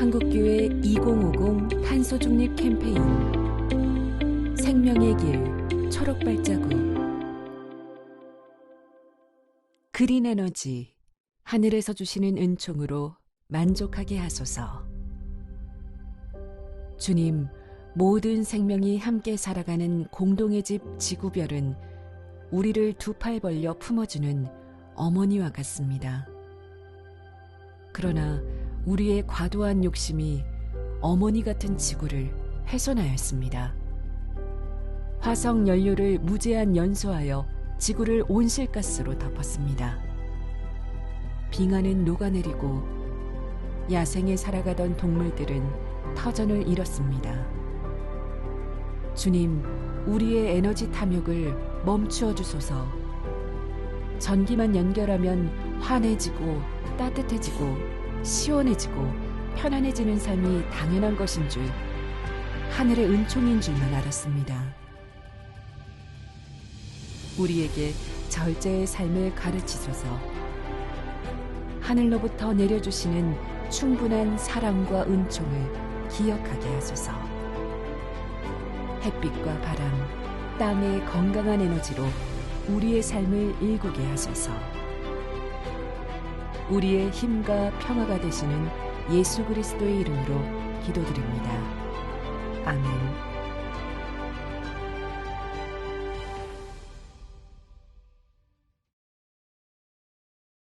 한국교회 2050 탄소 중립 캠페인. 생명의 길 초록발자국. 그린 에너지 하늘에서 주시는 은총으로 만족하게 하소서. 주님 모든 생명이 함께 살아가는 공동의 집 지구별은 우리를 두 팔 벌려 품어주는 어머니와 같습니다. 그러나 우리의 과도한 욕심이 어머니 같은 지구를 훼손하였습니다. 화석 연료를 무제한 연소하여 지구를 온실가스로 덮었습니다. 빙하는 녹아내리고 야생에 살아가던 동물들은 터전을 잃었습니다. 주님, 우리의 에너지 탐욕을 멈추어 주소서. 전기만 연결하면 환해지고 따뜻해지고 시원해지고 편안해지는 삶이 당연한 것인 줄 하늘의 은총인 줄만 알았습니다. 우리에게 절제의 삶을 가르치소서. 하늘로부터 내려주시는 충분한 사랑과 은총을 기억하게 하소서. 햇빛과 바람, 땅의 건강한 에너지로 우리의 삶을 일구게 하소서. 우리의 힘과 평화가 되시는 예수 그리스도의 이름으로 기도드립니다. 아멘.